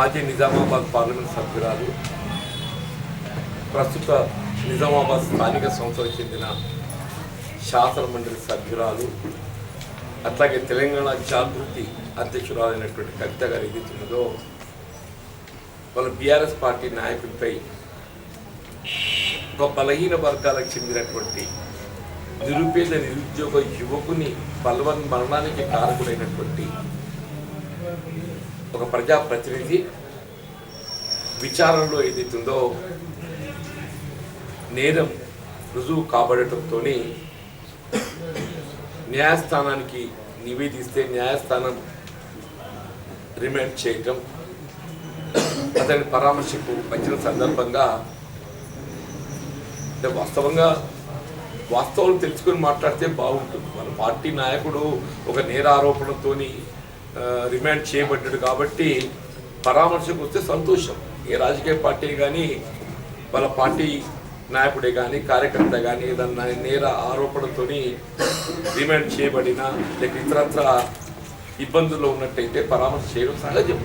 మాజీ నిజామాబాద్ పార్లమెంట్ సభ్యురాలు ప్రస్తుత నిజామాబాద్ స్థానిక సంస్థలకు చెందిన శాసనమండలి సభ్యురాలు అట్లాగే తెలంగాణ జాగృతి అధ్యక్షురాలైనటువంటి కవిత గారు ఏదైతున్నదో వాళ్ళ బీఆర్ఎస్ పార్టీ నాయకుడిపై ఒక బలహీన వర్గాలకు చెందినటువంటి నిరుపేద నిరుద్యోగ యువకుని బలవన్ మరణానికి కారకుడైనటువంటి ఒక ప్రజాప్రతినిధి విచారణలో ఏదైతుందో నేరం రుజువు కాబడటంతో న్యాయస్థానానికి నివేదిస్తే న్యాయస్థానం రిమాండ్ చేయటం అతని పరామర్శకు వచ్చిన సందర్భంగా అంటే వాస్తవంగా వాస్తవాలు తెలుసుకొని మాట్లాడితే బాగుంటుంది. మన పార్టీ నాయకుడు ఒక నేర ఆరోపణతోని రిమాండ్ చేయబడ్డాడు కాబట్టి పరామర్శకు వస్తే సంతోషం. ఏ రాజకీయ పార్టీ కానీ వాళ్ళ పార్టీ నాయకుడే కానీ కార్యకర్త కానీ ఏదన్నా నేర ఆరోపణతోని రిమాండ్ చేయబడిన లేక ఇతరత్ర ఇబ్బందుల్లో ఉన్నట్టయితే పరామర్శ చేయడం సహజం.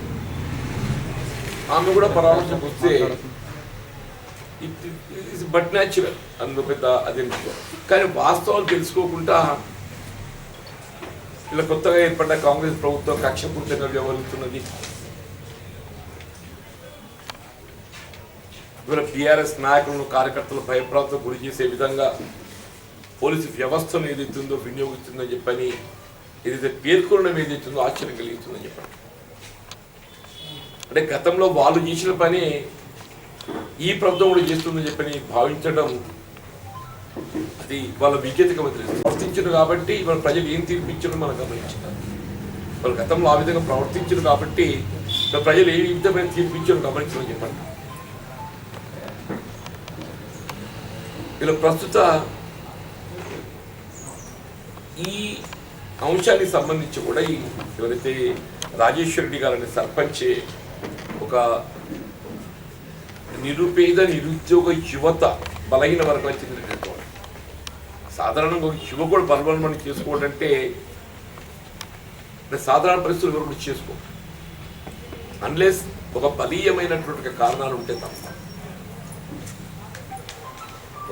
ఆమె కూడా పరామర్శకు వస్తే ఇట్స్ బట్ న్యాచురల్. అందులో పెద్ద అదే కానీ వాస్తవాలు తెలుసుకోకుండా ఇలా కొత్తగా ఏర్పడ్డ కాంగ్రెస్ ప్రభుత్వం కక్షపూర్తంగా వ్యవహరిస్తున్నది ఇవాళ టీఆర్ఎస్ నాయకులను కార్యకర్తలు భయప్రాంతం గురి చేసే విధంగా పోలీసు వ్యవస్థను ఏదైతుందో వినియోగిస్తుందని చెప్పని ఏదైతే పేర్కొనడం ఏదైతుందో ఆశ్చర్యం కలిగిస్తుందని చెప్పండి. అంటే గతంలో వాళ్ళు చేసిన పని ఈ ప్రభుత్వం కూడా చేస్తుందని చెప్పని భావించడం అది వాళ్ళ విజ్ఞతగా వదిలేదు ప్రవర్తించరు కాబట్టి వాళ్ళ ప్రజలు ఏం తీర్పిచ్చడం మనం గమనించారు వాళ్ళు గతంలో ఆ విధంగా ప్రవర్తించరు కాబట్టి ప్రజలు ఏ విధమైన తీర్పిచ్చడం గమనించడం చెప్పండి. ఇలా ప్రస్తుత ఈ అంశానికి సంబంధించి కూడా ఈ ఎవరైతే రాజేశ్వరరెడ్డి గారనే సర్పంచ్ ఒక నిరుపేద నిరుద్యోగ యువత బలహీన వర్గాలకు చెందినటువంటి సాధారణంగా ఒక యువకుడు బలబలమని చేసుకోవడం అంటే సాధారణ పరిస్థితులు ఎవరు కూడా చేసుకో అన్లెస్ ఒక బలీయమైనటువంటి కారణాలు ఉంటే తప్ప.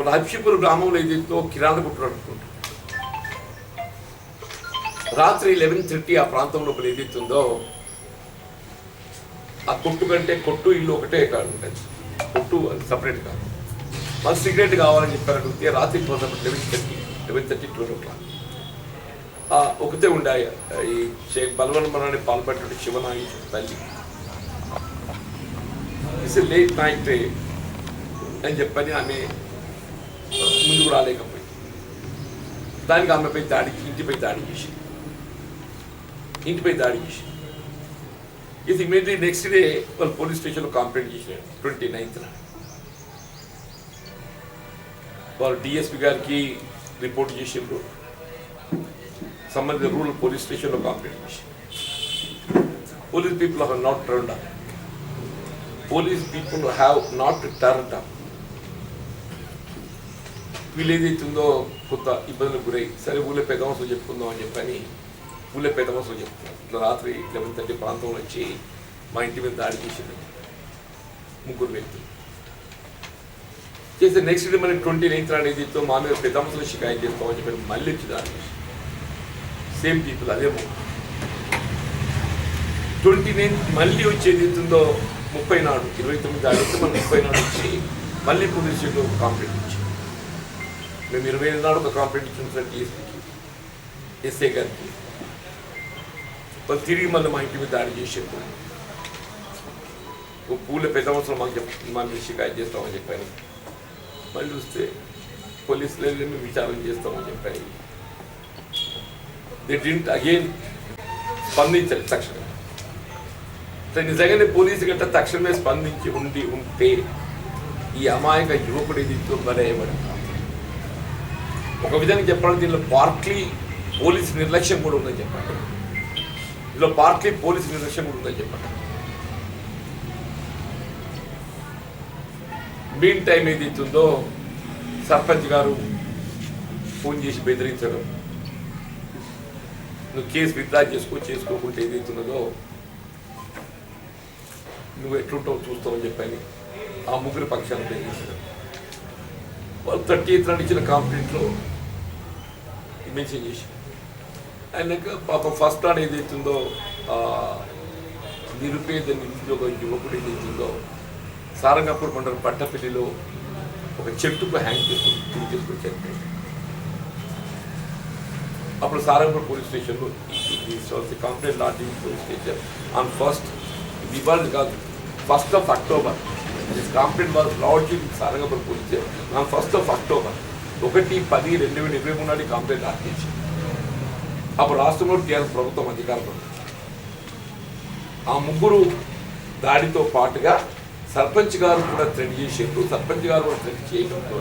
ఒక హర్షిపూర్ గ్రామంలో ఏదైతే కిరాణ కొట్టుకుంటుంది రాత్రి లెవెన్ థర్టీ ఆ ప్రాంతంలో ఏదైతే ఉందో ఆ కొట్టు కంటే కొట్టు ఇల్లు ఒకటే కాదు. కొట్టు అది సపరేట్ కాదు. మాకు సిగరెట్ కావాలని చెప్పారు అడిగితే రాత్రి పోతాం eleven thirty eleven thirty twelve o'clock ఒకతే ఉండే ఈ షేక్ బలవన్ మరణాన్ని పాల్పడినటువంటి శివనాయి తల్లి. ఇట్స్ లేట్ నైట్ అని చెప్పని ఆమె ముందుకు రాలేకపోయింది. దానికి ఆమెపై దాడి ఇంటిపై దాడి చేసి. ఇంటిపై దాడి చేసి. ఇది ఇమీడియట్లీ నెక్స్ట్ డే వాళ్ళు పోలీస్ స్టేషన్లో కంప్లైంట్ చేసినారు ట్వంటీ నైన్త్న వారు డిఎస్పి గారికి రిపోర్ట్ చేసిండ్రు. సంబంధిత రూరల్ పోలీస్ స్టేషన్లో కంప్లైంట్ చేసి police people have not turn up police people have not turn up వీళ్ళు ఏదైతుందో కొత్త ఇబ్బందులకు గురై సరే ఊళ్ళో పెద్ద మనుషులు చెప్పుకుందాం అని చెప్పని ఊళ్ళో పెద్ద మనుషులు చెప్తున్నాం ఇట్లా రాత్రి లెవెన్ థర్టీ ప్రాంతంలో వచ్చి మా ఇంటి మీద దాడి చేసిండు ముగ్గురు వ్యక్తులు. చేస్తే నెక్స్ట్ డే మనకి ట్వంటీ నైన్త్ నాడు ఏదైతే మా మీద పెద్ద మనుషులు షికాయత్ చేస్తామని చెప్పి మళ్ళీ వచ్చి సేమ్ పీపుల్ అదే ట్వంటీ నైన్త్ మళ్ళీ వచ్చేది ఏదైతుందో ముప్పై నాడు ఇరవై తొమ్మిది అడిగితే మనం ముప్పై నాడు వచ్చి మళ్ళీ పోలీస్ స్టేషన్లో ఒక కంప్లైంట్ ఇచ్చి. మేము ఇరవై ఐదు నాడు ఒక కాంప్లైంట్ ఇచ్చిన సార్ టీఎస్పీకి ఎస్ఐ గారికి. వాళ్ళు తిరిగి మళ్ళీ మా ఇంటి మీద దాడి చేసేది ఓ పూల పెద్ద అవసరం మాకు చెప్ మా మీద షికాయత్ చేస్తామని చెప్పాను మళ్ళీ చూస్తే పోలీసులు వెళ్ళి మేము విచారణ చేస్తామని చెప్పాయి ది డింట్ అగైన్ స్పందించాలి తక్షణం అసలు నిజంగానే పోలీసు గట్ట తక్షణమే స్పందించి ఉండి ఉంటే ఈ అమాయక యువకుడు ఇది బలయ్యబడి ఒక విధంగా చెప్పాలంటే దీనిలో పార్ట్లీ పోలీస్ నిర్లక్ష్యం కూడా ఉందని చెప్పండి ఇందులో పార్ట్లీ పోలీస్ నిర్లక్ష్యం కూడా ఉందని చెప్పండి మీన్ టైం ఏదైతుందో సర్పంచ్ గారు ఫోన్ చేసి బెదిరించడం. నువ్వు కేసు విత్డ్రా చేసుకో చేసుకోకుంటే ఏదైతున్నదో నువ్వు ఎట్లుంటావు చూస్తావు అని చెప్పని ఆ ముగ్గురు పక్షాన్ని బెదిరించడం. వాళ్ళు థర్టీ ఎయిత్ నాడు ఇచ్చిన కాంప్లైంట్లో మెన్షన్ చేసి ఆయనక పాప ఫస్ట్ నాడు ఏదైతుందో నిరుపేద నిరుద్యోగ యువకుడు ఏదైతుందో సారంగపూర్ మండలం పట్టపల్లిలో ఒక చెట్టుకు హ్యాంగ్ చేసుకుని తిరిగి అప్పుడు సారంగపూర్ పోలీస్ స్టేషన్లో complaint lodging police station. On first ఇది ఇవాళ కాదు first of October. This complaint was lodging Sarangapur police station on first of October ఒకటి పది రెండు వేల ఇరవై మూడు నాటి కంప్లైంట్ లాడ్జ్ చేసి అప్పుడు రాష్ట్రంలో టీఆర్ఎస్ ప్రభుత్వం అధికారంలో ఆ ముగ్గురు దాడితో పాటుగా సర్పంచ్ గారు కూడా థ్రెడ్ చేసేట్టు సర్పంచ్ గారు కూడా థ్రెడ్ చేయడంతో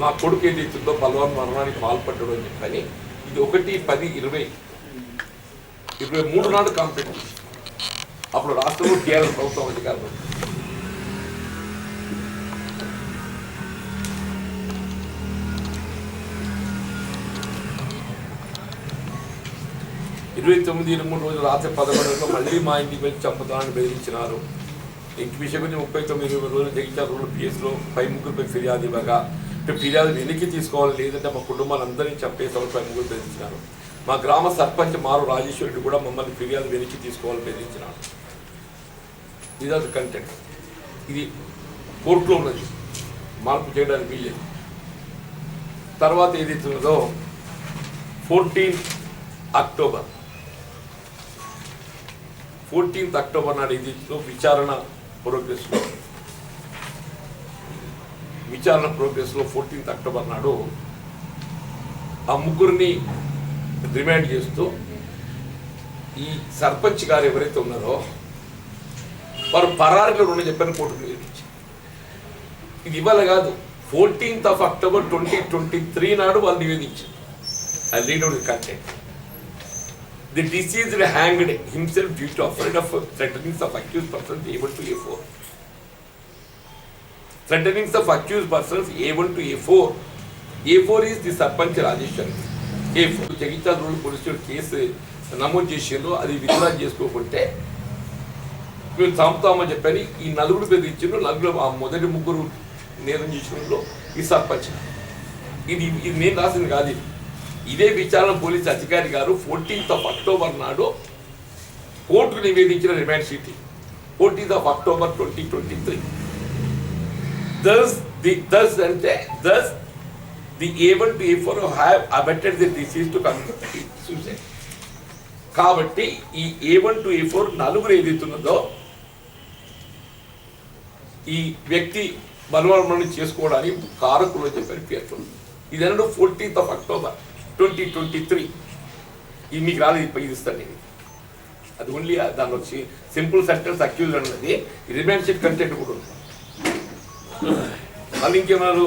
మా కొడుకు ఏదైతుందో బలవాన్ మరణానికి పాల్పడ్డాడు అని చెప్పని ఇది ఒకటి పది ఇరవై. ఇరవై మూడు నాడు కంప్లీట్ అప్పుడు రాష్ట్రంలో కేరళ ప్రభుత్వం అధికారులు ఇరవై తొమ్మిది ఇరవై మూడు రోజులు రాత్రి పదకొండులో మళ్ళీ మా ఇంటికి వెళ్ళి చంపుతానని బెదిరించినారు. విషయం గురించి ముప్పై తొమ్మిది రోజులు జగించారు రోజులు పిఎస్లో పై ముగ్గురుపై ఫిర్యాదు ఇవ్వగా అంటే ఫిర్యాదు వెనక్కి తీసుకోవాలి లేదంటే మా కుటుంబాలందరినీ చంపేసామని పై ముగ్గురు బెదిరించినారు. మా గ్రామ సర్పంచ్ మారు రాజేశ్వరుడు కూడా మమ్మల్ని ఫిర్యాదు వెనక్కి తీసుకోవాలని బెదిరించినారు. ఇది అది కంటెంట్ ఇది కోర్టులో ఉన్నది. మార్పు చేయడానికి వీల్లేదు. తర్వాత ఏదైతే ఉన్నదో ఫోర్టీన్ అక్టోబర్. ఫోర్టీన్త్ అక్టోబర్ నాడు ఏదైతుందో విచారణ ప్రోగ్రెస్లో. విచారణ ప్రోగ్రెస్లో ఫోర్టీన్త్ అక్టోబర్ నాడు ఆ ముగ్గురిని రిమాండ్ చేస్తూ ఈ సర్పంచ్ గారు ఎవరైతే ఉన్నారో వారు పరారిలో రుణ చెప్పని కోర్టు ఇది ఇవాళ కాదు fourteenth of October twenty twenty three నాడు వాళ్ళు నివేదించారు. I read out the content. The deceased hanged himself due to afraid of threatenings of accused persons able to A4. Threatenings of accused persons A1 to A4. A4 is the Sarpanch Rajeshan. A4 Jagtial rural police station case నమోదు చేసిండ్రు అది withdraw చేసుకోకుంటే మేము చంపుతామని చెప్పని ఈ నలుగురు బెదిరించిండ్రు నలుగురు ఆ మొదటి ముగ్గురు నేరం చేసిన ఈ సర్పంచ్ ఇది ఇది నేను రాసింది కాదు ఇదే విచారణ పోలీస్ అధికారి గారు ఫోర్టీన్త్ ఆఫ్ అక్టోబర్ నాడు కోర్టుకు నివేదించిన remand sheet. Fourteenth of October twenty twenty three thus the thus అంటే thus the A one to A four have abetted the deceased to commit suicide కాబట్టి ఈ A one to A four నలుగురు ఏదైతున్నదో ఈ వ్యక్తి బలవన్మరణం చేసుకోవడానికి కారకులు అని చెప్పని పేర్కొంది. ఇది అన్నాడు fourteenth of October. Twenty twenty three. ఇది మీకు రాలేదు ఇప్పుడు ఇది ఇస్తాను నేను. అది ఓన్లీ దానిలో సింపుల్ సెంటెన్స్ అక్యూజ్ అన్నది రిమాండ్ షీట్ కంటెంట్ కూడా ఉంది. మళ్ళీ ఇంకేమన్నారు?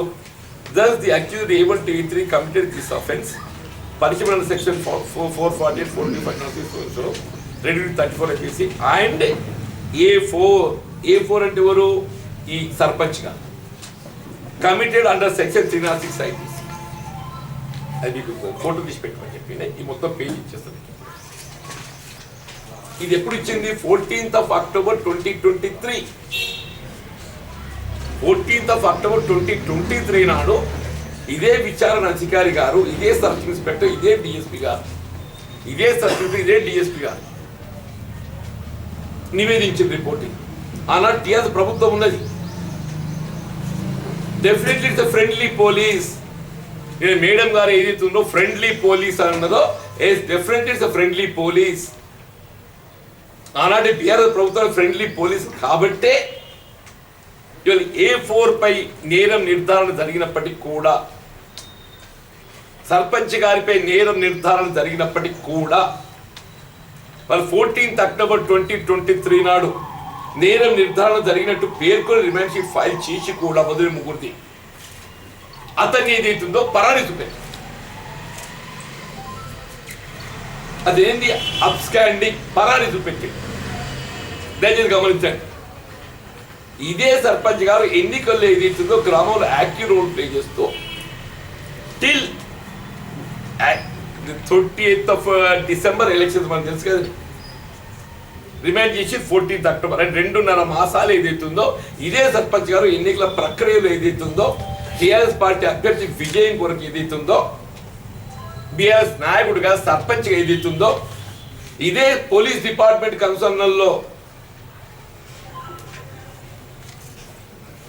Thus the accused able to three committed this offence punishment section four four forty eight four five so ready thirty four వచ్చేసి and A four A four అంటే ఎవరు? ఈ sarpanch. Committed under section three not six IPC అది మీకు photo తీసి పెట్టమని చెప్పి ఈ మొత్తం పేజ్ ఇచ్చేస్తుంది ఇది ఎప్పుడు ఇచ్చింది? Fourteenth of October twenty twenty three fourteenth of October twenty twenty three నాడు ఇదే విచారణ అధికారి గారు ఇదే సబ్ ఇన్స్పెక్టర్ ఇదే డిఎస్పి గారు ఇదే సబ్ ఇదే డిఎస్పి గారు నివేదించింది రిపోర్టింగ్ ఆనాడు టీఆర్ ప్రభుత్వం ఉన్నది. డెఫినెట్లీ ఇట్స్ ఫ్రెండ్లీ పోలీస్ నేను మేడం గారు ఏదైతుందో friendly police అన్నదో yes definite it's friendly police ఆనాటి బీఆర్ఎస్ ప్రభుత్వం ఫ్రెండ్లీ పోలీస్ కాబట్టే ఇవాళ ఏ ఫోర్ పై నేరం నిర్ధారణ జరిగినప్పటికీ కూడా సర్పంచ్ గారిపై నేరం నిర్ధారణ జరిగినప్పటికీ కూడా వాళ్ళు fourteenth October twenty twenty three నాడు నేరం నిర్ధారణ జరిగినట్టు పేర్కొని రిమాండ్ షీట్ ఫైల్ చేసి కూడా వదిలి ముగ్గురిది అతన్ని ఏదైతుందో పరారి అదేంది? అప్స్కాండింగ్ పరారి చూపెట్టి దయచేసి గమనించండి. ఇదే సర్పంచ్ గారు ఎన్నికల్లో ఏదైతుందో గ్రామంలో యాక్టివ్ రోల్ ప్లే చేస్తూ till twenty eighth of December elections మనకు తెలుసు కదండి. రిమైండ్ చేసి ఫోర్టీన్త్ అక్టోబర్ అంటే రెండున్నర మాసాలు ఏదైతుందో ఇదే సర్పంచ్ గారు ఎన్నికల ప్రక్రియలో ఏదైతుందో టీఆర్ఎస్ పార్టీ అభ్యర్థి విజయం కొరకు ఏదైతుందో బీఆర్ఎస్ నాయకుడిగా సర్పంచ్గా ఏదైతుందో ఇదే పోలీస్ డిపార్ట్మెంట్ కన్సర్నల్లో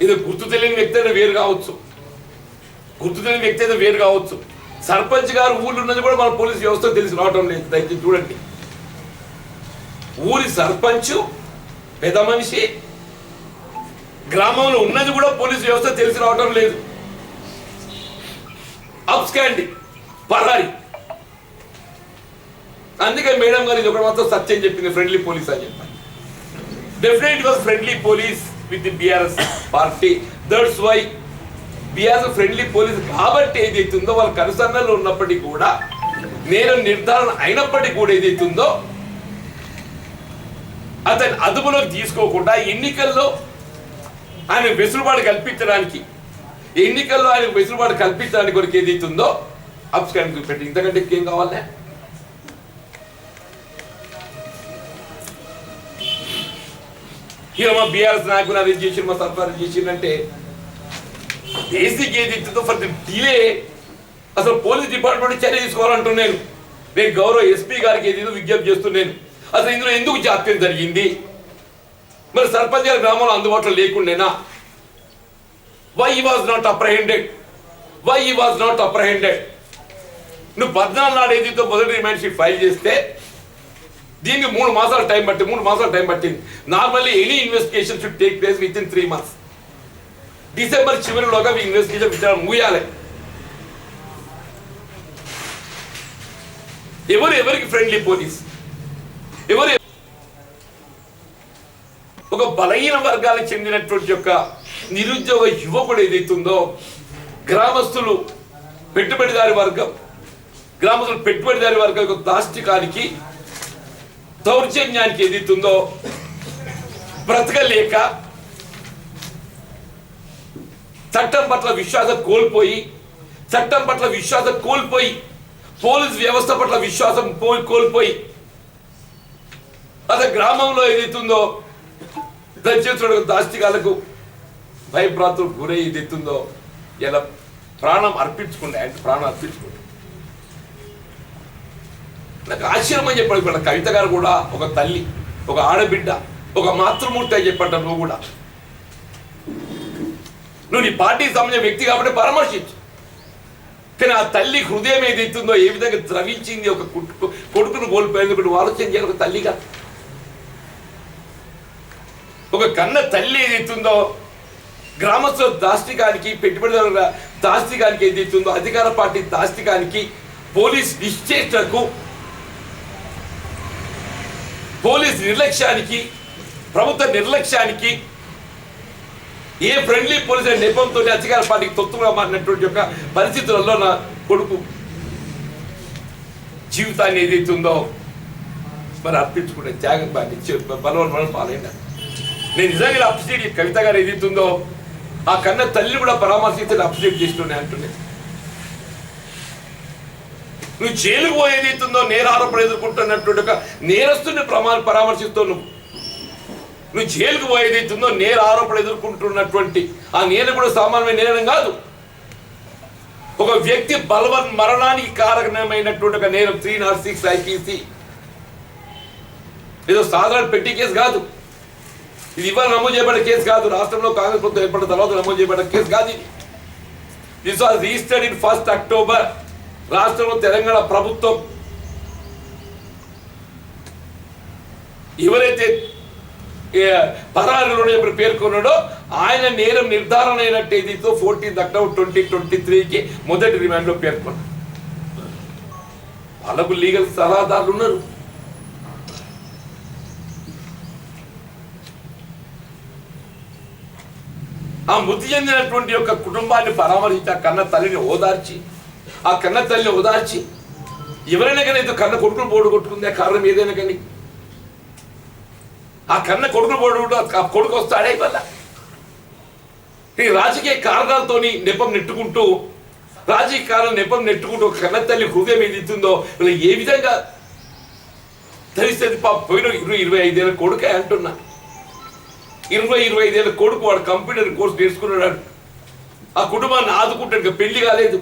ఇది గుర్తు తెలియని వ్యక్తి అయితే వేరు కావచ్చు. గుర్తు తెలియని వ్యక్తి అయితే వేరు కావచ్చు. సర్పంచ్ గారు ఊళ్ళో ఉన్నది కూడా మన పోలీస్ వ్యవస్థ తెలిసి రావటం లేదు. దయచేసి చూడండి. ఊరి సర్పంచ్ పెద్ద మనిషి గ్రామంలో ఉన్నది కూడా పోలీస్ వ్యవస్థ తెలిసి రావటం లేదు. అప్స్కాండి పరారి అందుకే మేడం గారు ఇది ఒకటి మాత్రం సత్యం చెప్పింది ఫ్రెండ్లీ పోలీస్ అని చెప్పాలి. Definite was friendly police with the BRS party that's why BRS friendly police కాబట్టి ఏదైతుందో వాళ్ళ కనుసన్నలు ఉన్నప్పటికీ కూడా నేను నిర్ధారణ అయినప్పటికీ కూడా ఏదైతుందో అతని అదుపులోకి తీసుకోకుండా ఎన్నికల్లో ఆయన వెసులుబాటు కల్పించడానికి ఎన్నికల్లో ఆయన వెసులుబాటు కల్పించడానికి కొరకు ఏదైతుందో అప్స్కాన్ పెట్టి ఇంతకంటే ఏం కావాలి? ఇక మా బీఆర్ఎస్ నాయకులు అరెస్ట్ చేసి మా సర్కార్ చేసిందంటే ఏసీకి ఏది ఇస్తుందో ఫర్ ది డిలే అసలు పోలీస్ డిపార్ట్మెంట్ చర్య తీసుకోవాలంటున్నాను. నేను గౌరవ ఎస్పీ గారికి ఏదేదో విజ్ఞప్తి చేస్తున్నాను. అసలు ఇందులో ఎందుకు జాప్యం జరిగింది? మరి సర్పంచ్ గారి గ్రామంలో అందుబాటులో లేకుండేనా? Why he was not apprehended why he was not apprehended నువ్వు పద్నాలుగు నాడు ఏదీతో మొదటి రిమాండ్ షీట్ ఫైల్ చేస్తే దీనికి మూడు మాసాలు టైం పట్టి మూడు మాసాల టైం పట్టింది. Normally any investigation should take place within three months December చివరిలోగా మీ ఇన్వెస్టిగేషన్ విచారణ ముగియాలి. ఎవరు ఎవరికి ఫ్రెండ్లీ పోలీస్ ఎవరు ఒక బలహీన వర్గాలకు చెందినటువంటి యొక్క నిరుద్యోగ యువకుడు ఏదైతుందో గ్రామస్తులు పెట్టుబడిదారి వర్గం గ్రామస్తులు పెట్టుబడిదారి వర్గం యొక్క దాష్టికానికి దౌర్జన్యానికి ఏదైతుందో బ్రతకలేక చట్టం పట్ల విశ్వాసం కోల్పోయి చట్టం పట్ల విశ్వాసం కోల్పోయి పోలీస్ వ్యవస్థ పట్ల విశ్వాసం కోల్పోయి అదే గ్రామంలో ఏదైతుందో దయచేసి దాస్తికాలకు భయభ్రాంతులకు గురై ఎత్తుందో ఇలా ప్రాణం అర్పించుకుండే అంటే ప్రాణం అర్పించుకుంటే నాకు ఆశ్చర్యం అని చెప్పాడు ఇప్పుడు కవిత గారు కూడా ఒక తల్లి ఒక ఆడబిడ్డ ఒక మాతృమూర్తి అని చెప్పంట నువ్వు కూడా. నువ్వు నీ పార్టీకి సంబంధించిన వ్యక్తి కాబట్టి పరామర్శించు. కానీ ఆ తల్లి హృదయం ఏదైతుందో ఏ విధంగా ద్రవించింది ఒక కొడుకు కొడుకును కోల్పోయింది నువ్వు ఆలోచన చేయాలి ఒక తల్లిగా. ఒక కన్న తల్లి ఏదైతుందో గ్రామస్తుల దాష్టికానికి పెట్టుబడిదారుల దాష్టికానికి ఏదైతుందో అధికార పార్టీ దాష్టికానికి పోలీస్ నిశ్చేష్టకు పోలీస్ నిర్లక్ష్యానికి ప్రభుత్వ నిర్లక్ష్యానికి ఏ ఫ్రెండ్లీ పోలీస్ అనే నెపంతో అధికార పార్టీకి తొత్తుగా మారినటువంటి యొక్క పరిస్థితులలో నా కొడుకు జీవితాన్ని ఏదైతుందో మరి అర్పించుకునే త్యాగం బలవన్ మనం పాలైన నేను నిజంగా అప్రిషియేట్ కవిత గారు ఏదైతుందో ఆ కన్న తల్లి కూడా పరామర్శించి అప్రిషియేట్ చేస్తున్నాయి అంటుండే. నువ్వు జైలుకు పోయేది అవుతుందో నేరారోపణ ఎదుర్కొంటున్నటువంటి ఒక నేరస్తుని ప్రమా పరామర్శిస్తూ నువ్వు. నువ్వు జైలుకు పోయేది అవుతుందో నేర ఆరోపణ ఎదుర్కొంటున్నటువంటి ఆ నేరం కూడా సామాన్యమైన నేరం కాదు. ఒక వ్యక్తి బలవన్ మరణానికి కారణమైనటువంటి ఒక నేరం త్రీ నాట్ సిక్స్ ఐపీసీ. ఏదో సాధారణ పెట్టి కేసు కాదు. ఇది ఇవాళ నమోదు చేయబడిన కేసు కాదు. రాష్ట్రంలో కాంగ్రెస్ ప్రభుత్వం ఏర్పడిన తర్వాత నమోదు చేయబడిన కేసు కాదు ఇది. This was registered in first October రాష్ట్రంలో తెలంగాణ ప్రభుత్వం ఎవరైతే ఏ, పరారులోనే ఇప్పుడు పేర్కొన్నాడో ఆయన నేరం నిర్ధారణ అయినట్టే ఏదైతే ఫోర్టీన్త్ అక్టోబర్ ట్వంటీ ట్వంటీ త్రీకి మొదటి రిమాండ్లో పేర్కొన్నాడు. వాళ్ళకు లీగల్ సలహాదారులు ఉన్నారు. ఆ మృతి చెందినటువంటి యొక్క కుటుంబాన్ని పరామర్శించి ఆ కన్న తల్లిని ఓదార్చి ఆ కన్న తల్లిని ఓదార్చి ఎవరైనా కానీ ఏదో కన్న కొడుకులు పోడు కొట్టుకుందే కారణం ఏదైనా కానీ ఆ కన్న కొడుకులు పోడు ఆ కొడుకు వస్తాడే వల్ల ఈ రాజకీయ కారణాలతోని నెపం నెట్టుకుంటూ రాజకీయ కారణం నెపం నెట్టుకుంటూ కన్న తల్లి హృదయం ఏది ఇస్తుందో ఏ విధంగా ధరిస్తుంది పాప? పోయిన ఇరవై ఇరవై ఐదేళ్ళ కొడుకే అంటున్నా. ఇరవై ఇరవై ఐదేళ్ళ కొడుకు వాడు కంప్యూటర్ కోర్స్ నేర్చుకున్నాడు. ఆ కుటుంబాన్ని ఆదుకుంటాడు పెళ్ళి కాలేదు.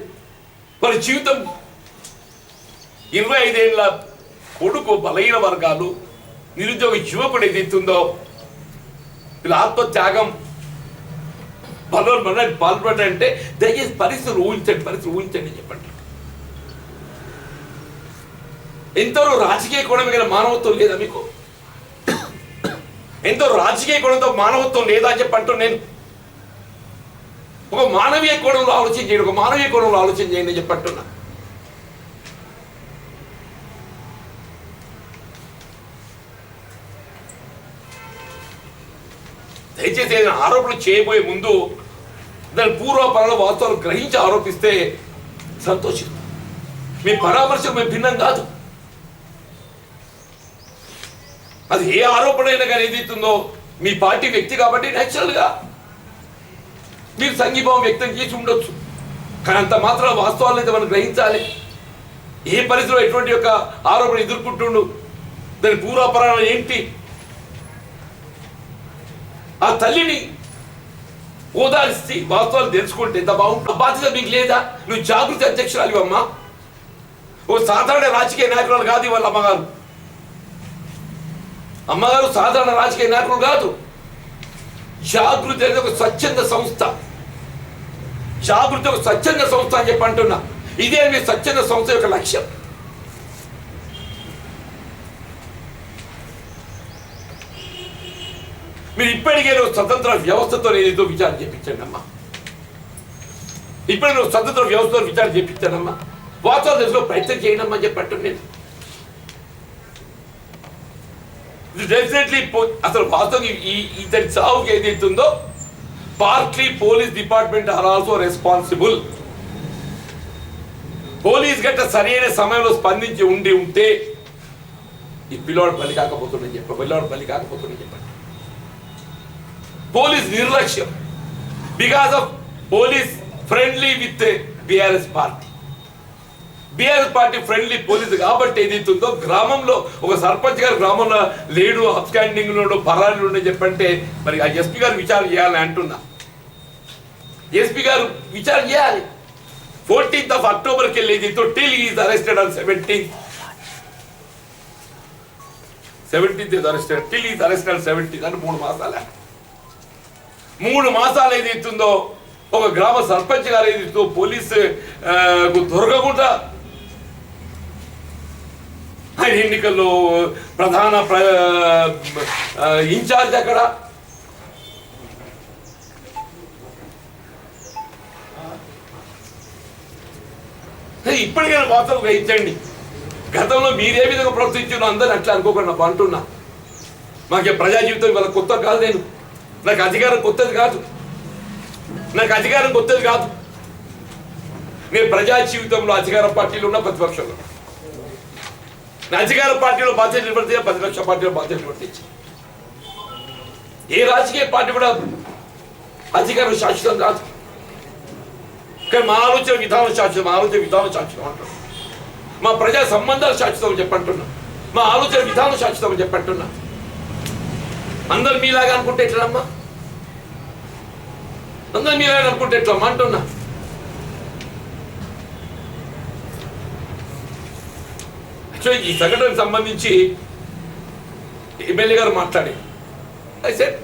వారి జీవితం ఇరవై ఐదేళ్ళ కొడుకు బలహీన వర్గాలు నిరుద్యోగ యువకుడు ఏదైతుందో వీళ్ళ ఆత్మత్యాగం బలవన్ పాల్పడంటే దయచేసి పరిస్థితులు ఊహించండి పరిస్థితులు ఊహించండి అని చెప్పండి. ఎంతవరకు రాజకీయ కోణం మీద మానవత్వం లేదా మీకు? ఎంతో రాజకీయ కోణంతో మానవత్వం లేదా అని చెప్పంటూ నేను. ఒక మానవీయ కోణంలో ఆలోచన చేయండి ఒక మానవీయ కోణంలో ఆలోచన చేయండి అని చెప్పంటున్నా దయచేసి ఏదైనా ఆరోపణలు చేయబోయే ముందు దాని పూర్వపరాల వాస్తవాలు గ్రహించి ఆరోపిస్తే సంతోషిస్తాం మీ పరామర్శకు మేము భిన్నం కాదు. అది ఏ ఆరోపణ అయినా కానీ ఏదైతుందో మీ పార్టీ వ్యక్తి కాబట్టి న్యాచురల్గా మీరు సంఘీభావం వ్యక్తం చేసి ఉండొచ్చు. కానీ అంత మాత్రం వాస్తవాలను అయితే మనం గ్రహించాలి. ఏ పరిస్థితిలో ఎటువంటి యొక్క ఆరోపణ ఎదుర్కొంటుండు? దాని పూర్వాపరాణం ఏంటి? ఆ తల్లిని ఓదార్చి వాస్తవాలు తెలుసుకుంటే ఎంత బాగుంటుంది. బాధ్యత మీకు లేదా? నువ్వు జాగృతి అధ్యక్షురాలు అమ్మా ఓ సాధారణ రాజకీయ నాయకురాలు కాదు వాళ్ళ అమ్మగారు. అమ్మగారు సాధారణ రాజకీయ నాయకులు కాదు. జాగృతి అనేది ఒక స్వచ్ఛంద సంస్థ. జాగృతి ఒక స్వచ్ఛంద సంస్థ అని చెప్పి అంటున్నా. ఇదే మీ స్వచ్ఛంద సంస్థ యొక్క లక్ష్యం. మీరు ఇప్పటికే నువ్వు స్వతంత్ర వ్యవస్థతో ఏదో విచారణ చేపించండి అమ్మా. ఇప్పుడు నువ్వు స్వతంత్ర వ్యవస్థతో విచారణ చేపించానమ్మా వాస్తవ దశలో ప్రయత్నం చేయనమ్మా అని చెప్పట్టు నేను. డెఫినెట్లీ అసలు వాస్తవం ఈ ఇతని చావుకి ఏదైతుందో partly police department are also responsible police గట్ట సరైన సమయంలో స్పందించి ఉండి ఉంటే ఈ పిల్లోడు బలి కాకపోతుండని చెప్పండి పిల్లోడు బలి కాకపోతుండని చెప్పండి. పోలీస్ నిర్లక్ష్యం. Because of police friendly with BRS party BRS party friendly police కాబట్టి ఏదైతుందో గ్రామంలో ఒక సర్పంచ్ గారు గ్రామంలో లేడు అప్స్టాండింగ్లో పరాలు ఉండని చెప్పంటే మరి ఆ ఎస్పీ గారు విచారణ చేయాలని అంటున్నా. ఎస్పీ గారు విచారణ చేయాలి. ఫోర్టీన్త్ ఆఫ్ అక్టోబర్కి వెళ్ళి ఏదైతే till is arrested on seventeenth seventeenth is arrested till is arrested seventeenth అని మూడు మాసాల. మూడు మాసాలు ఏదైతుందో ఒక గ్రామ సర్పంచ్ గారు ఏదైతుందో పోలీస్ దొరకకుండా ఆయన ఎన్నికల్లో ప్రధాన ప్ర ఇన్ఛార్జ్ అక్కడ ఇప్పటికైనా వార్తలు గ్రహించండి. గతంలో మీరే విధంగా ప్రవర్తించారు అందరూ అట్లా అనుకోకుండా అంటున్నా. మాకే ప్రజా జీవితం ఇవాళ కొత్త కాదు నేను. నాకు అధికారం కొత్తది కాదు. నాకు అధికారం కొత్తది కాదు. నేను ప్రజా జీవితంలో అధికార పార్టీలో ఉన్న ప్రతిపక్షంలో. అధికార పార్టీలో బాధ్యత నిలబడితే ప్రతిపక్ష పార్టీలో బాధ్యత నిలబడితే ఏ రాజకీయ పార్టీ కూడా అధికారం శాశ్వతం కాదు. కానీ మా ఆలోచన విధానం శాశ్వతం మా ఆలోచన విధానం శాశ్వతం అంటున్నాం. మా ప్రజా సంబంధాలు శాశ్వతం చెప్పంటున్నాం మా ఆలోచన విధానం శాశ్వతం అని చెప్పంటున్నా అందరు మీలాగా అనుకుంటే ఎట్లమ్మా అందరు మీలాగా అనుకుంటే ఎట్లమ్మా అంటున్నా? సో ఈ సంఘటనకు సంబంధించి ఎమ్మెల్యే గారు మాట్లాడి. ఐ సెట్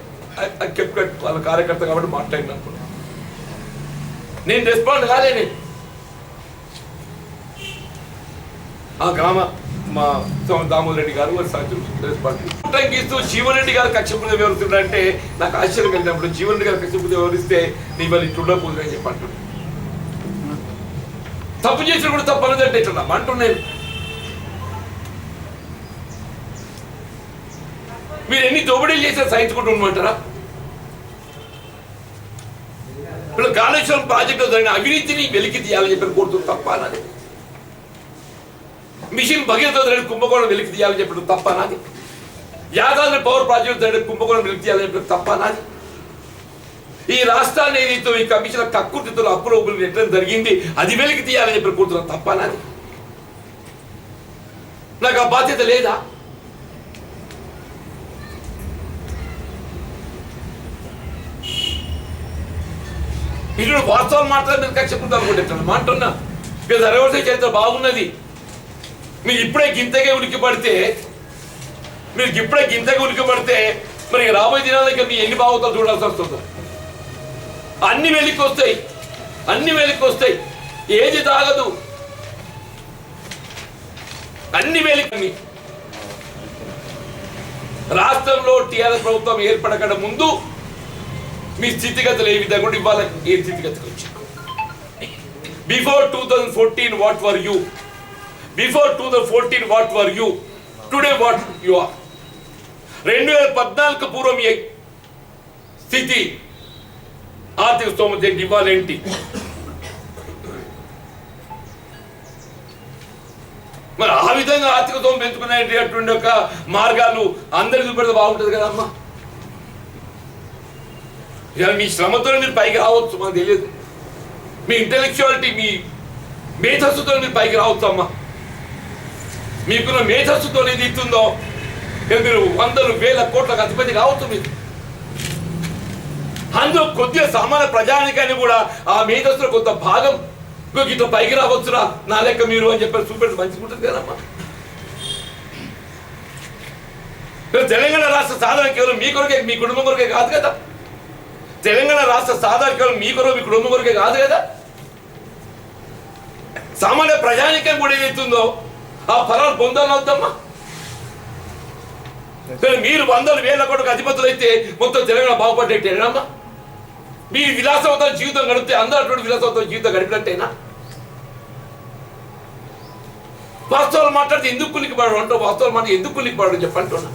వాళ్ళ కార్యకర్త కాబట్టి మాట్లాడిన నేను రెస్పాండ్ కాలేని ఆ గ్రామ మా దామోదర్ రెడ్డి గారు వారి సాయంత్రం రెస్పాండ్ ఇస్తూ గారు కక్షపూర్తి వివరిస్తున్నాడంటే నాకు ఆశ్చర్యం కలిగినప్పుడు జీవన్ రెడ్డి గారు కక్షపూర్తి వివరిస్తే నీ వాళ్ళు పూజ అని చెప్పి అంటున్నాడు. తప్పు చేసిన కూడా తప్పు అనదంటే ఇట్లా అంటున్నాను మీరు ఎన్ని దోబడీలు చేసినా సహించుకుంటూ ఉండమంటారా? ఇప్పుడు కాళేశ్వరం ప్రాజెక్టు జరిగిన అవినీతిని వెలికి తీయాలని చెప్పి కోరుతుంది తప్ప మిషన్ భగీరథ జరిగిన కుంభకోణం వెలికి తీయాలని చెప్పడం తప్ప నాది. యాదాద్రి పవర్ ప్రాజెక్టు జరిగిన కుంభకోణం వెలికి తీయాలని చెప్పడం తప్ప నాది. ఈ రాష్ట్రాన్ని ఏదైతే ఈ కమిషన్ కక్కుర్తితో అప్పుల ఊపులు ఎట్లా జరిగింది అది వెలికి తీయాలని చెప్పి కోరుతున్నాను తప్ప నాది. నాకు ఆ బాధ్యత లేదా? పిల్లలు వాస్తవాలు మాట్లాడి మీరు కక్ష అనుకుంటాను మాంటున్నా. మీరు సరవలసే చరిత్ర బాగున్నది. మీరు ఇప్పుడే గింతగా ఉనికి పడితే మీరు ఇప్పుడే గింతగా ఉనికి పడితే మరి ఇక రాబోయే దినాలకి మీ ఎన్ని బాగుతాలు చూడాల్సి వస్తుందో అన్ని వెలికి వస్తాయి. అన్ని వెలికి వస్తాయి. ఏది తాగదు. అన్ని వెలికి రాష్ట్రంలో టీఆర్ఎస్ ప్రభుత్వం ఏర్పడక ముందు మీ స్థితిగతులు ఏ విధంగా ఉండి ఇవ్వాలి ఏ స్థితిగతికి వచ్చి before two thousand fourteen what were you before two thousand fourteen what were you today what you are రెండు వేల పద్నాలుగు పూర్వం మీ స్థితి? ఆర్థిక స్తోమత ఏంటి? ఇవ్వాలేంటి మరి ఆ విధంగా ఆర్థిక స్తోమం పెంచుకునేటటువంటి ఒక మార్గాలు అందరికి చూపెడితే బాగుంటుంది కదమ్మా. అమ్మా మీ శ్రమతో మీరు పైకి రావచ్చు మాకు తెలియదు. మీ ఇంటెలెక్చువాలిటీ మీ మేధస్సుతో మీరు పైకి రావచ్చు అమ్మా. మీకున్న మేధస్సుతో ఏది ఇస్తుందో? మీరు వందలు వేల కోట్లకు అధిపతి కావచ్చు మీరు. అందులో కొద్దిగా సామాన్య ప్రజానికని కూడా ఆ మేధస్సులో కొంత భాగం. ఇంత పైకి రావచ్చురా నా లెక్క మీరు అని చెప్పి చూపెట్టి మంచిగా ఉంటుంది కదమ్మా. తెలంగాణ రాష్ట్ర సాధన కేవలం మీ కొరకే మీ కుటుంబం కొరకే కాదు కదా. తెలంగాణ రాష్ట్ర సాధారణ కేవలం మీ కొరకు మీ కుటుంబం కొరకే కాదు కదా? సామాన్య ప్రజానికం కూడా ఏదైతుందో ఆ ఫలాలు పొందాలవుతామా మీరు వందలు వేల కొడుకు అధిపతులు అయితే మొత్తం తెలంగాణ బాగుపడ్డట్టేనమ్మా మీ విలాసవంతమైన జీవితం గడిపితే అందరూ అటువంటి విలాసవంతమైన జీవితం గడిపినట్టేనా? వాస్తవాలు మాట్లాడితే ఎందుకు కులికిపడడం అంటే వాస్తవాలు మాట ఎందుకు కులికిపడడం చెప్పంటున్నా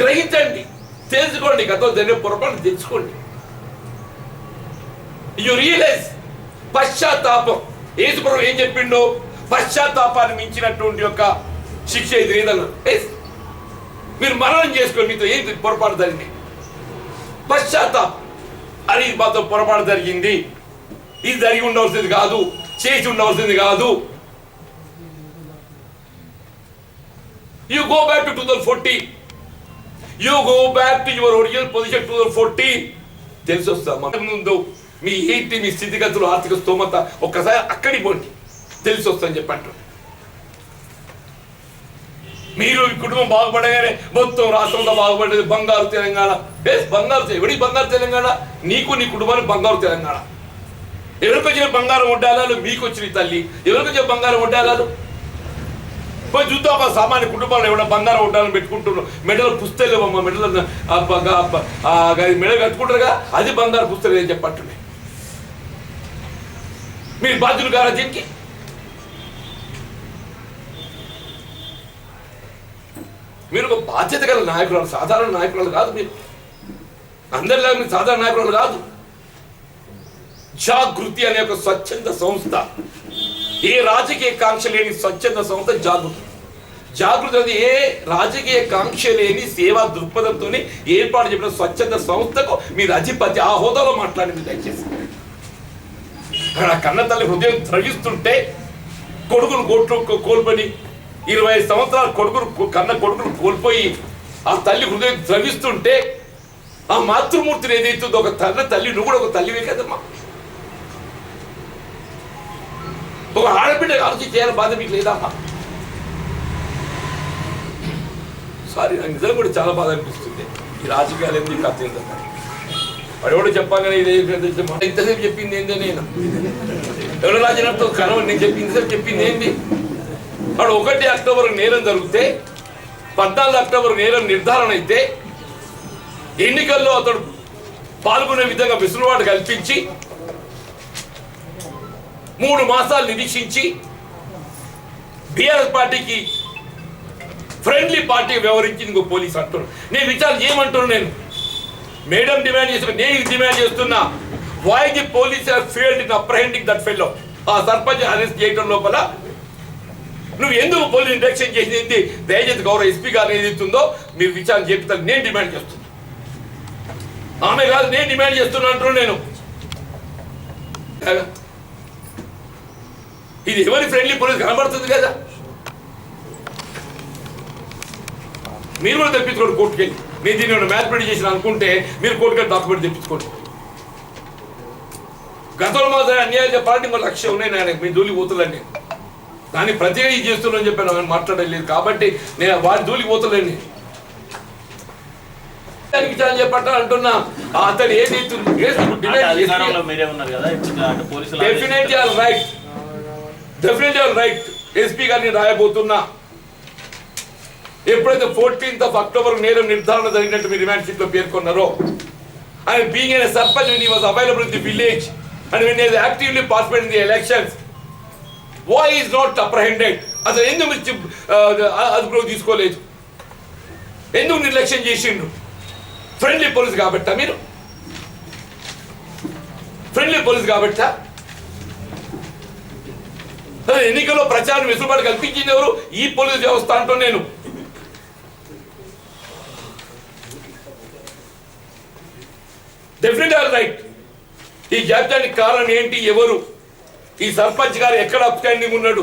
గ్రహించండి తెలుసుకోండి గతంలో జరిగే పొరపాటు తెలుసుకోండి. యు రియలైజ్ పశ్చాత్తాపం. యేసుప్రభు ఏం చెప్పిండో? పశ్చాత్తాపాన్ని మించినటువంటి యొక్క శిక్ష ఇది ఏదన్నా మీరు మరణం చేసుకోండి మీతో ఏంటి పొరపాటు జరిగింది? పశ్చాత్తాపం. అని మాతో పొరపాటు జరిగింది. ఇది జరిగి ఉండవలసింది కాదు. చేసి ఉండవలసింది కాదు. You go back to two thousand forty you go back to your original position two thousand forty తెలిసి వస్తా ముందు మీ ఏంటి మీ స్థితిగతులు ఆర్థిక స్తోమత ఒక్కసారి అక్కడికి పోండి. తెలిసి వస్తుందని చెప్పంటారు. మీరు ఈ కుటుంబం బాగుపడగానే మొత్తం రాష్ట్రంలో బాగుపడేది బంగారు తెలంగాణ. బేస్ బంగారు ఎవడి బంగారు తెలంగాణ? నీకు నీ కుటుంబానికి బంగారు తెలంగాణ. ఎవరికి వచ్చిన బంగారం వడ్డాలాలు? మీకు వచ్చిన తల్లి. ఎవరికి వచ్చిన బంగారం వడ్డాలాలు? పోయి చూద్దాం ఒక సామాన్య కుటుంబాలు ఎవడ బంగారం ఉండాలని పెట్టుకుంటున్నారు మెడలో పుస్తలు అమ్మ మెడలో మెడ కట్టుకుంటారుగా అది బంగారు పుస్తలు అని చెప్పట్టున్నాయి మీరు బాధ్యులు కారా దీనికి మీరు ఒక బాధ్యత గల నాయకురాలు సాధారణ నాయకురాలు కాదు మీరు. అందరిలాగా మీరు సాధారణ నాయకురాలు కాదు. జాగృతి అనే ఒక స్వచ్ఛంద సంస్థ. ఏ రాజకీయ కాంక్ష లేని స్వచ్ఛంద సంస్థ జాగృతి. జాగృతి అనేది ఏ రాజకీయ కాంక్ష లేని సేవా దృక్పథంతో ఏర్పాటు చేసిన స్వచ్ఛంద సంస్థకు మీరు అధిపతి. ఆ హోదాలో మాట్లాడింది దయచేసి. ఆ కన్న తల్లి హృదయం త్రవిస్తుంటే కొడుకును కోట్లు కోల్పోని కోల్పోయి ఇరవై ఐదు కొడుకును కన్న కొడుకును కోల్పోయి ఆ తల్లి హృదయం ద్రవిస్తుంటే ఆ మాతృమూర్తిని ఏదైతుందో ఒక తన తల్లి నువ్వు కూడా ఒక తల్లివే కదమ్మా. ఒక ఆడబిడ్డ ఆలోచన చేయాలని బాధ మీకు లేదమ్మా. సారీ నాకు నిజంగా కూడా చాలా బాధ అనిపిస్తుంది. ఈ రాజకీయాలు ఎందుకు కథ ఏంటన్నా వాడు ఎవడో చెప్పాగానే ఇంతసేపు చెప్పింది ఏంది నేను. ఎవరు రాజనతో కనవ నేను చెప్పింది ఇంతసేపు చెప్పింది ఏంది? వాడు ఒకటి అక్టోబర్ నేరం జరిగితే పద్నాలుగు అక్టోబర్ నేరం నిర్ధారణ అయితే ఎన్నికల్లో అతడు పాల్గొనే విధంగా వెసులుబాటు కల్పించి మూడు మాసాలు నిరీక్షించి బీఆర్ఎస్ పార్టీకి ఫ్రెండ్లీ పార్టీ వ్యవహరించింది ఇంకో పోలీస్ అంటున్నాను నేను విచారణ చేయమంటున్నాను నేను. మేడం డిమాండ్ చేసిన నేను డిమాండ్ చేస్తున్నా. Why the police failed in apprehending that fellow ఆ సర్పంచ్ అరెస్ట్ చేయడం లోపల నువ్వు ఎందుకు పోలీస్ ఇండక్షన్ చేసింది దయచేసి గౌరవ ఎస్పీ గారు ఏదైతుందో మీరు విచారణ చేపిస్తారు నేను డిమాండ్ చేస్తున్నా. ఆమె కాదు నేను డిమాండ్ చేస్తున్నా అంటున్నాను నేను. ఇది ఎవరి ఫ్రెండ్లీ పోలీస్ కనబడుతుంది కదా? మీరు కూడా తెప్పించుకోండి కోర్టుకెళ్ళి. నేను దీన్ని మ్యాథ్మెటిక్ చేసిన అనుకుంటే మీరు కోర్టుకి డాక్యుమెంట్ తెప్పించుకోండి. గతంలో మాత్రం అన్యాయం చెప్పాలంటే ఇంకో లక్ష్యం ఉన్నాయి నేను మీ జోలికి పోతుందండి దాన్ని ప్రతిగా ఇది చేస్తున్నాను చెప్పాను ఆయన మాట్లాడలేదు కాబట్టి నేను వారి జోలికి పోతలేండి దానికి అంటున్నా. అతను ఏది రైట్ రైట్ ఎస్పీ గారిని రాయబోతున్నా. ఎప్పుడైతే ఫోర్టీన్త్ ఆఫ్ అక్టోబర్ నేరం నిర్ధారణ జరిగినట్టు మీ రిమాండ్ షీట్లో పేర్కొన్నారో ఆయన being an sarpanch when was available in the village and when when he has actively participated in the elections why అసలు ఎందుకు మీరు అదుపులోకి తీసుకోలేదు? ఎందుకు నిర్లక్ష్యం చేసిండ్రు? ఫ్రెండ్లీ పోలీస్ కాబట్టా మీరు? ఫ్రెండ్లీ పోలీస్ కాబట్టా? ఎన్నికల్లో ప్రచారం వెసులుబాటు కల్పించింది ఎవరు? ఈ పోలీస్ వ్యవస్థ అంటూ నేను. డెఫినెట్ ఆర్ రైట్ ఈ జాబితానికి కారణం ఏంటి? ఎవరు? ఈ సర్పంచ్ గారు ఎక్కడ అప్స్టాండింగ్ ఉన్నాడు?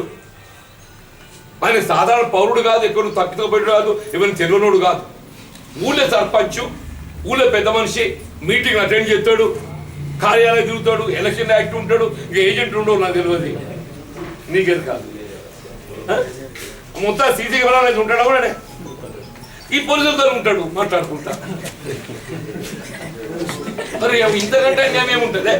ఆయన సాధారణ పౌరుడు కాదు ఎక్కడ తప్పితపడి కాదు ఎవరిని తెలియనోడు కాదు. ఊళ్ళో సర్పంచ్ ఊళ్ళో పెద్ద మనిషి మీటింగ్ అటెండ్ చేస్తాడు కార్యాలయం తిరుగుతాడు ఎలక్షన్ యాక్ట్ ఉంటాడు ఇక ఏజెంట్ ఉండవు నాకు తెలియదు. నీకేది కాదు? మొత్తం సీసీ కెమెరా అనేది ఉంటాడా కూడా ఈ పోలీసులతో ఉంటాడు మాట్లాడుకుంటా. మరి ఇంతకంటే అన్యాయం ఏముంటుంది